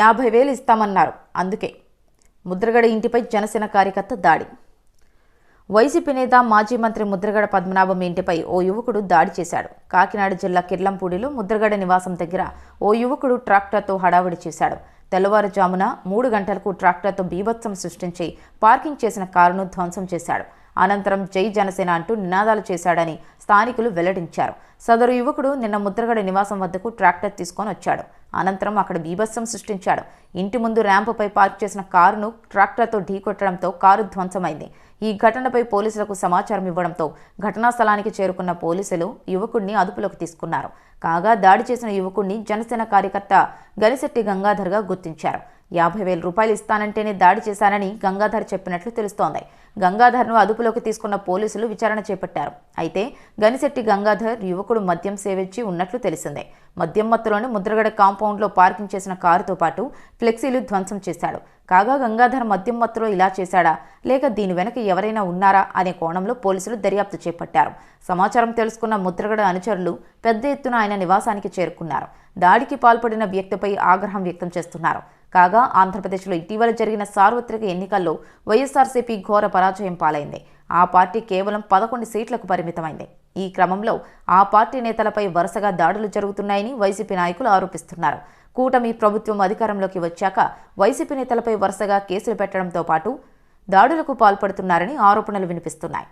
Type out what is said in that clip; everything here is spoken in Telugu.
యాభై వేలు ఇస్తామన్నారు. అందుకే ముద్రగడ ఇంటిపై జనసేన కార్యకర్త దాడి. వైసీపీ నేత మాజీ మంత్రి ముద్రగడ పద్మనాభం ఇంటిపై ఓ యువకుడు దాడి చేశాడు. కాకినాడ జిల్లా కిర్లంపూడిలో ముద్రగడ నివాసం దగ్గర ఓ యువకుడు ట్రాక్టర్తో హడావిడి చేశాడు. తెల్లవారుజామున మూడు గంటలకు ట్రాక్టర్తో బీభత్సం సృష్టించి పార్కింగ్ చేసిన కారును ధ్వంసం చేశాడు. అనంతరం జై జనసేన అంటూ నినాదాలు చేశాడని స్థానికులు వెల్లడించారు. సదరు యువకుడు నిన్న ముద్రగడ నివాసం వద్దకు ట్రాక్టర్ తీసుకొని వచ్చాడు. అనంతరం అక్కడ బీభత్సం సృష్టించాడు. ఇంటి ముందు ర్యాంపుపై పార్క్ చేసిన కారును ట్రాక్టర్తో ఢీకొట్టడంతో కారు ధ్వంసమైంది. ఈ ఘటనపై పోలీసులకు సమాచారం ఇవ్వడంతో ఘటనా స్థలానికి చేరుకున్న పోలీసులు యువకుడిని అదుపులోకి తీసుకున్నారు. కాగా దాడి చేసిన యువకుడిని జనసేన కార్యకర్త గలిశెట్టి గంగాధర్గా గుర్తించారు. యాభై వేల రూపాయలు ఇస్తానంటేనే దాడి చేశానని గంగాధర్ చెప్పినట్లు తెలుస్తోంది. గంగాధర్ను అదుపులోకి తీసుకున్న పోలీసులు విచారణ చేపట్టారు. అయితే గనిశెట్టి గంగాధర్ యువకుడు మద్యం సేవించి ఉన్నట్లు తెలిసిందే. మద్యంమత్తులోని ముద్రగడ కాంపౌండ్లో పార్కింగ్ చేసిన కారుతో పాటు ఫ్లెక్సీలు ధ్వంసం చేశాడు. కాగా గంగాధర్ మద్యం మత్తులో ఇలా చేశాడా? లేక దీని వెనక ఎవరైనా ఉన్నారా? అనే కోణంలో పోలీసులు దర్యాప్తు చేపట్టారు. సమాచారం తెలుసుకున్న ముద్రగడ అనుచరులు పెద్ద ఎత్తున ఆయన నివాసానికి చేరుకున్నారు. దాడికి పాల్పడిన వ్యక్తిపై ఆగ్రహం వ్యక్తం చేస్తున్నారు. కాగా ఆంధ్రప్రదేశ్లో ఇటీవల జరిగిన సార్వత్రిక ఎన్నికల్లో వైఎస్ఆర్సీపీ ఘోర పరాజయం పాలైంది. ఆ పార్టీ కేవలం పదకొండు సీట్లకు పరిమితమైంది. ఈ క్రమంలో ఆ పార్టీ నేతలపై వరుసగా దాడులు జరుగుతున్నాయని వైసీపీ నాయకులు ఆరోపిస్తున్నారు. కూటమి ప్రభుత్వం అధికారంలోకి వచ్చాక వైసీపీ నేతలపై వరుసగా కేసులు పెట్టడంతో పాటు దాడులకు పాల్పడుతున్నారని ఆరోపణలు వినిపిస్తున్నాయి.